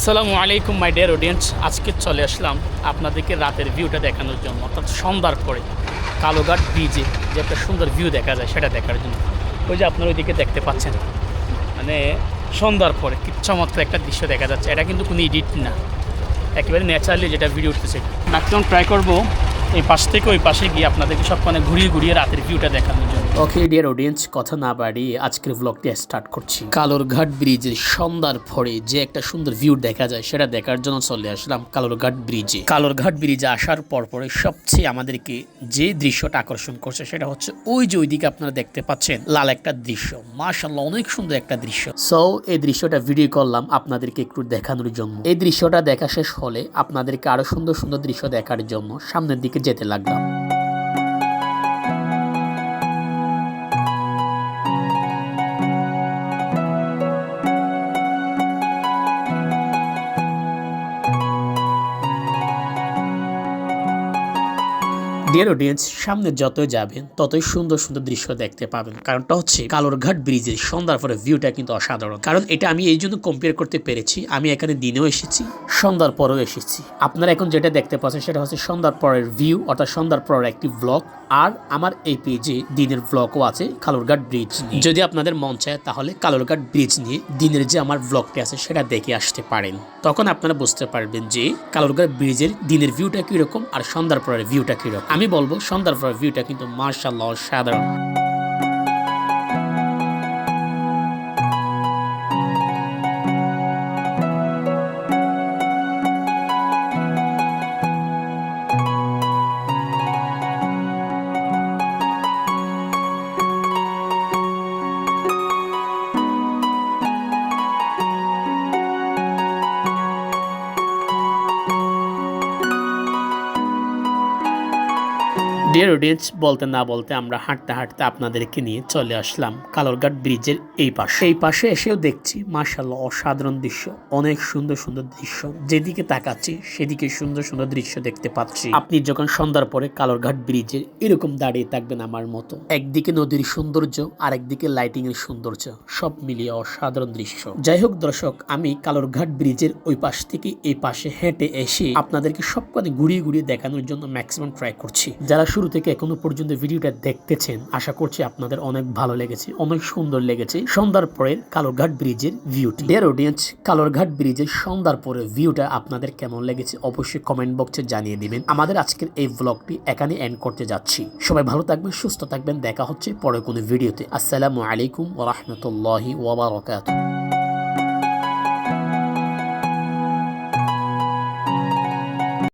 আসসালামু আলাইকুম my dear audience আজকে চলে আসলাম আপনাদেরকে রাতের ভিউটা দেখানোর জন্য, অর্থাৎ সন্ধ্যার পরে। কালোঘাট ব্রিজে যে একটা সুন্দর ভিউ দেখা যায়, সেটা দেখার জন্য। ওই যে আপনারা ওইদিকে দেখতে পাচ্ছেন মানে সন্ধ্যার পরে কি চমৎকার একটা দৃশ্য দেখা যাচ্ছে। এটা কিন্তু কোনো এডিট না। একেবারে ন্যাচারালি যেটা ভিডিও উঠতেছে। ম্যাক্সিমাম ট্রাই করব। এই পাশ থেকে ওই পাশে গিয়ে আপনাদেরকে সব মানে ঘুরিয়ে ঘুরিয়ে রাতের ভিউটা দেখানোর জন্য। ওকে ডিয়ার অডিয়েন্স কথা না বাড়িয়ে আজকের ব্লগটি স্টার্ট করছি। কালোরঘাট ব্রিজের সন্ধ্যার পরে যে একটা সুন্দর ভিউ দেখা যায়, সেটা দেখার জন্য চলে আসলাম কালোরঘাট ব্রিজে কালোরঘাট ব্রিজে আসার পর পরে সবচেয়ে আমাদেরকে যে দৃশ্যটা আকর্ষণ করছে, সেটা হচ্ছে ওই যে ওইদিকে আপনারা দেখতে পাচ্ছেন, লাল একটা দৃশ্য। মাশাল্লাহ অনেক সুন্দর একটা দৃশ্য। সো এই দৃশ্যটা ভিডিও করলাম আপনাদেরকে একটু দেখানোর জন্য। এই দৃশ্যটা দেখা শেষ হলে আপনাদেরকে আরও সুন্দর সুন্দর দৃশ্য দেখার জন্য সামনের দিকে যেতে লাগলাম। ডিয়ার অডিয়েন্স সামনে যতই যাবেন, ততই সুন্দর সুন্দর দৃশ্য দেখতে পাবেন। কারণটা হচ্ছে কালোরঘাট ব্রিজের সন্ধ্যার পরে ভিউটা কিন্তু অসাধারণ। কারণ এটা আমি এই জন্য কম্পেয়ার করতে পেরেছি, আমি এখানে দিনেও এসেছি, সন্ধ্যার পরেও এসেছি। আপনারা এখন যেটা দেখতে পাচ্ছেন সেটা হচ্ছে সন্ধ্যার পরের ভিউ অর্থাৎ সন্ধ্যার পরের একটি ব্লগ আর আমার এই পেজে দিনের ব্লগও আছে কালোরঘাট ব্রিজ যদি আপনাদের মন চায় তাহলে কালোরঘাট ব্রিজ নিয়ে দিনের যে আমার ব্লগটি আছে সেটা দেখে আসতে পারেন। তখন আপনারা বুঝতে পারবেন যে কালোরঘাট ব্রিজের দিনের ভিউটা কীরকম আর সন্ধ্যার পরের ভিউটা কীরকম। আমি বলব সন্ধ্যার পর ভিউটা কিন্তু মার্শাল্লাহ সাধারণ ডিয়ার অডিয়েন্স বলতে না বলতে আমরা হাঁটতে হাঁটতে আপনাদেরকে নিয়ে চলে আসলাম কালোরঘাট ব্রিজের এই পাশে। এই পাশে এসেও দেখছি মার্শাল্লাহ অসাধারণ দৃশ্য, অনেক সুন্দর সুন্দর দৃশ্য। যেদিকে তাকাচ্ছি, সেদিকে সুন্দর সুন্দর দৃশ্য দেখতে পাচ্ছি। আপনি যখন সন্ধ্যার পরে কালোরঘাট ব্রিজের এরকম দাঁড়িয়ে থাকবেন আমার মতো, একদিকে নদীর সৌন্দর্য আর একদিকে লাইটিং এর সৌন্দর্য, সব মিলিয়ে অসাধারণ দৃশ্য। যাই হোক দর্শক, আমি কালোরঘাট ব্রিজের ওই পাশ থেকে এই পাশে হেঁটে এসে আপনাদেরকে সব কথা ঘুরিয়ে ঘুরিয়ে দেখানোর জন্য ম্যাক্সিমাম ট্রাই করছি। যারা শুরু থেকে এখনও পর্যন্ত ভিডিওটা দেখতেছেন, আশা করছি আপনাদের অনেক ভালো লেগেছে, অনেক সুন্দর লেগেছে। সন্ধ্যার পরের কালোরঘাট ব্রিজের ভিউটি। ডিয়ার অডিয়েন্স কালোরঘাট ব্রিজের সন্ধ্যার পরের ভিউটা আপনাদের কেমন লেগেছে অবশ্যই কমেন্ট বক্সে জানিয়ে দিবেন। আমাদের আজকের এই ব্লগটি এখানে এন্ড করতে যাচ্ছি। সবাই ভালো থাকবেন, সুস্থ থাকবেন, দেখা হচ্ছে পরে কোনো ভিডিওতে। আসসালামু আলাইকুম ওরহমতুল্লাহি ওবরাকাতুহ